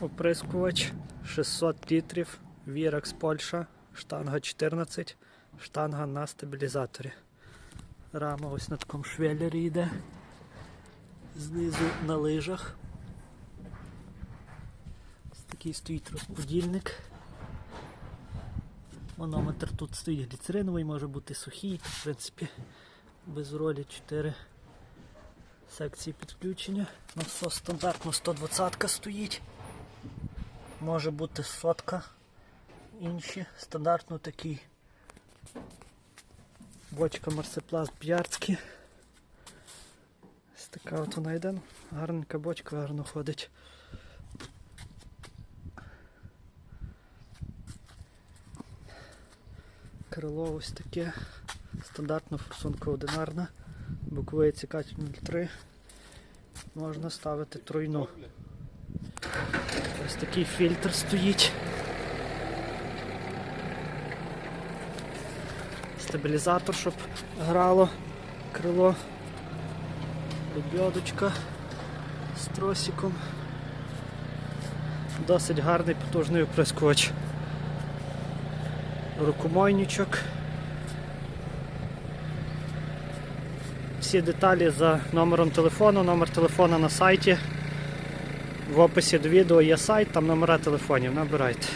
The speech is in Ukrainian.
Оприскувач 600 літрів, Virax Польща, штанга 14, штанга на стабілізаторі. Рама ось на такому швеллері йде. Знизу на лижах. Ось такий стоїть розподільник. Манометр тут стоїть гліцериновий, може бути сухий, в принципі, без ролі 4 секції підключення. Насос стандартно 120 стоїть. Може бути сотка. Інші. Стандартно такий. Бочка Марсепласт Б'ярський. Ось така от вона йде. Гарненька бочка, гарно ходить. Крило ось таке. Стандартна форсунка одинарна. Боковиці катів 03. Можна ставити тройну. Ось такий фільтр стоїть. Стабілізатор, щоб грало крило. Лебедочка з тросиком. Досить гарний потужний оприскувач. Рукомойничок. Всі деталі за номером телефону, номер телефона на сайті. В описі до відео є сайт, там номера телефонів. Набирайте.